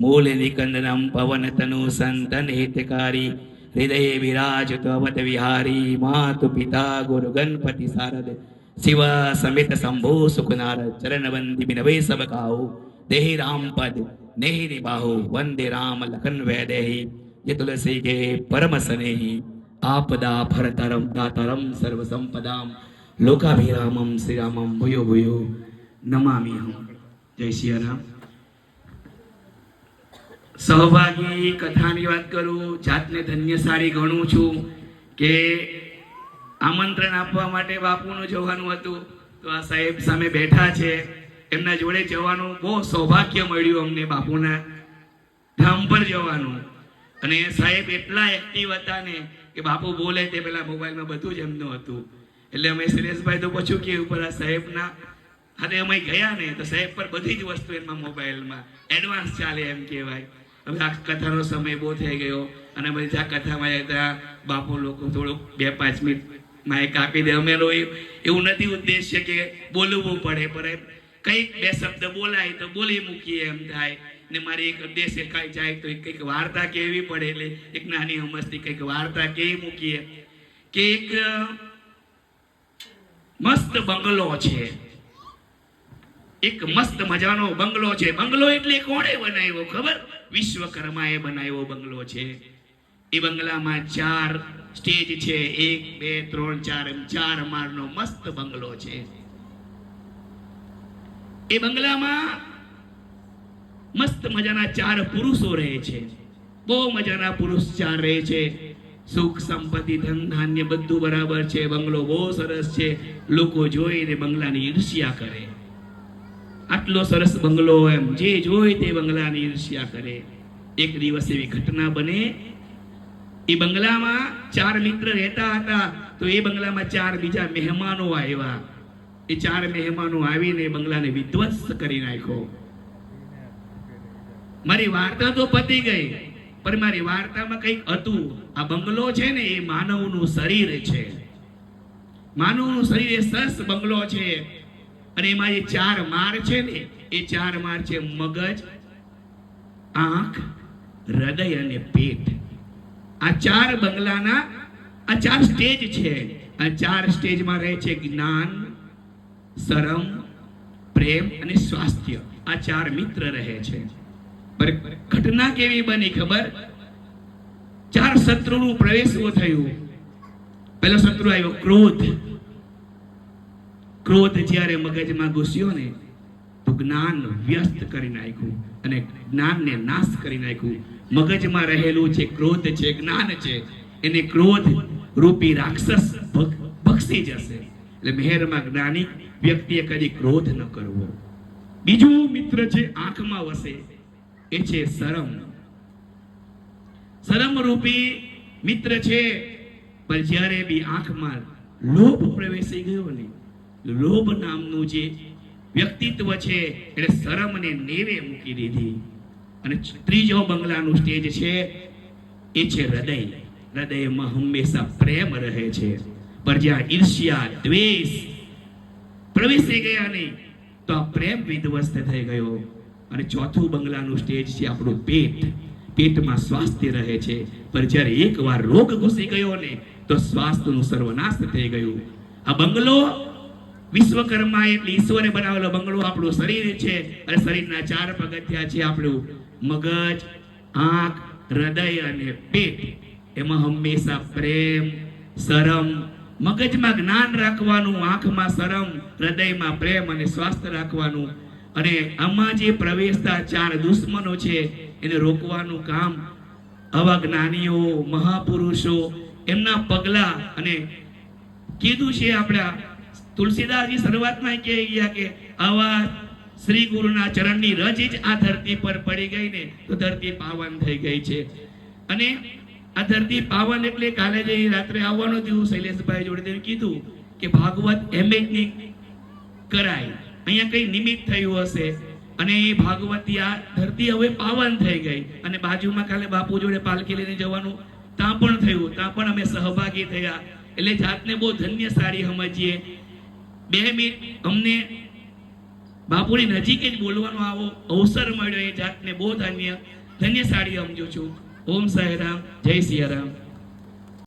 મૂલ નિકંદનમ પવન તનુ સંતન હિતકારી હૃદય વિરાજત અવત વિહારી માતુ પિતા ગુરુ ગણપતિ સારદ શિવ સમિત શંભો સુખનારદ ચરણવંતી બિનવે સબકાહુ દેહી રામ પદ નેહી નિબાહુ વંદે રામ લખન વૈદેહી જે તુલસી કે પરમ સનેહી આપદા ફરતરમ દાતરમ સર્વ સંપદામ લોકાભિરામમ શ્રીરામમ ભૂયો ભૂયો નમામિ હમ જય સિયા રામ સહભાગી કથાની વાત કરું, જાતને ધન્યશાળી ગણું છું કે આમંત્રણ આપવા માટે બાપુનું જવાનું હતું. તો આ સાહેબ સામે બેઠા છે. એમના જોડે જવાનું બહુ સૌભાગ્ય મળ્યું અમને બાપુના ધામ પર જવાનું. અને સાહેબ એટલા એક્ટિવ હતા ને કે બાપુ બોલે તે પેલા મોબાઈલમાં બધું જ એમનું હતું. એટલે અમે સુરેશભાઈ તો પૂછ્યું કે ઉપર આ સાહેબના હાથે અમે ગયા ને તો સાહેબ પર બધી જ વસ્તુ એમાં મોબાઈલમાં. એડવાન્સ ચાલે એમ કહેવાય. હવે આ કથાનો સમય બહુ થઈ ગયો. અને બધી કથામાં જતા બાપુ લોકો થોડુંક બે પાંચ મિનિટ માઇક આપી દે. અમે એવું નથી ઉદ્દેશ્ય કે બોલવું પડે, પણ કંઈક બે શબ્દ બોલાય તો બોલી મૂકીએ એમ થાય. ને મારી એક ઉદ્દેશ્ય કાંઈ જાય તો કંઈક વાર્તા કેવી પડે એટલે એક નાની અમસ્તી કંઈક વાર્તા કેવી મૂકીએ. કે એક મસ્ત બંગલો છે. એક મસ્ત મજાનો બંગલો છે. બંગલો એટલે કોણે બનાવ્યો ખબર? વિશ્વકર્માએ બનાવ્યો બંગલો છે. એ બંગલામાં ચાર સ્ટેજ છે. એક, બે, ત્રણ, ચાર એમ ચાર માળનો મસ્ત બંગલો છે. એ બંગલામાં મસ્ત મજાના ચાર પુરુષો રહે છે. બહુ મજાના પુરુષ ચાર રહે છે. સુખ, સંપત્તિ, ધન, ધાન્ય બધું બરાબર છે. બંગલો બહુ સરસ છે. લોકો જોઈને બંગલાની ઈર્ષ્યા કરે. આટલો સરસ બંગલો એમ. જે જોઈ તે બંગલાની ઈર્ષ્યા કરે. એક દિવસ એવી ઘટના બને, એ બંગલામાં ચાર મિત્ર રહેતા હતા, તો એ બંગલામાં ચાર બીજા મહેમાનો આવ્યા. એ ચાર મહેમાનો આવીને બંગલાને વિધ્વંસ કરી નાખ્યો. મારી વાર્તા તો પતી ગઈ, પણ મારી વાર્તામાં કંઈક હતું. આ બંગલો છે ને, એ માનવનું શરીર છે. માનવનું શરીર એ સરસ બંગલો છે. અને એમાં જે ચાર માર છે ને, એ ચાર માર છે મગજ, આંખ, હૃદય અને પેટ. આ ચાર બંગલાના, આ ચાર સ્ટેજ છે. આ ચાર સ્ટેજમાં રહે છે જ્ઞાન, શરમ, પ્રેમ અને સ્વાસ્થ્ય. આ ચાર મિત્ર રહે છે. પર ઘટના કેવી બની ખબર? ચાર શત્રુનું પ્રવેશવું થયું? પહેલો શત્રુ આવ્યો ક્રોધ. ક્રોધ જ્યારે મગજમાં ઘૂસ્યો ને, તો જ્ઞાન વ્યસ્ત કરી નાખ્યું અને જ્ઞાનને નાશ કરી નાખ્યું. મગજમાં રહેલું છે ક્રોધ છે, જ્ઞાન છે, એને ક્રોધ રૂપી રાક્ષસ બક્ષી જશે. એટલે મહેરમાં જ્ઞાની વ્યક્તિએ કદી ક્રોધ ન કરવો. બીજું મિત્ર છે આંખમાં વસે, એ છે શરમ. શરમ રૂપી મિત્ર છે, પણ જ્યારે બી આંખમાં લોભ પ્રવેશી ગયો ને લોભ નામનું જે વ્યક્તિત્વ છે, એને શરમને નેવે મૂકી દીધી. અને ત્રીજો બંગલાનું સ્ટેજ છે, એ છે હૃદય. હૃદયમાં હંમેશા પ્રેમ રહે છે. પણ જ્યાં ઈર્ષ્યા, દ્વેષ પ્રવેશી ગયા નહીં, તો આ પ્રેમ વિધ્વસ્ત થઈ ગયો. અને ચોથું બંગલાનું સ્ટેજ છે આપણું પેટ. પેટમાં સ્વાસ્થ્ય રહે છે. પણ જ્યારે એકવાર રોગ ઘૂસી ગયો ને, તો સ્વાસ્થ્યનું સર્વનાશ થઈ ગયું. આ બંગલો વિશ્વકર્મા એટલે ઈશ્વરે બનાવેલો બંગલો આપણું શરીર છે અને શરીરના ચાર પગથિયા છે આપણું મગજ, આંખ, હૃદય અને પેટ. એમાં હંમેશા પ્રેમ, શરમ, મગજમાં જ્ઞાન રાખવાનું, આંખમાં શરમ, હૃદયમાં પ્રેમ અને સ્વાસ્થ્ય રાખવાનું. અને આમાં જે પ્રવેશતા ચાર દુશ્મનો છે, એને રોકવાનું કામ આવા જ્ઞાનીઓ, મહાપુરુષો એમના પગલા અને કીધું છે આપણા તુલસીદાસજી શરૂઆતમાં કહી ગયા કે આવા શ્રી ગુરુના ચરણની રજ જ આ ધરતી પર પડી ગઈ ને, તો ધરતી પાવન થઈ ગઈ છે. અને આ ધરતી પાવન એટલે કાલે જે રાત્રે આવવાનો થયું શૈલેષભાઈ જોડે કીધું કે ભાગવત એમ જ કરાય. અહીંયા કઈ નિમિત્ત થયું હશે. અને એ ભાગવતી આ ધરતી હવે પાવન થઈ ગઈ. અને બાજુમાં કાલે બાપુ જોડે પાલખી લઈને જવાનું, ત્યાં પણ થયું. ત્યાં પણ અમે સહભાગી થયા. એટલે જાતને બહુ ધન્યશાળી સમજીએ. બે મિનિટ અમને બાપુની નજીક જ બોલવાનો આવો અવસર મળ્યો એ જાતને બહુ ધન્ય ધન્યશાળી સમજુ છું. ઓમ સાંઈરામ જય સિયારામ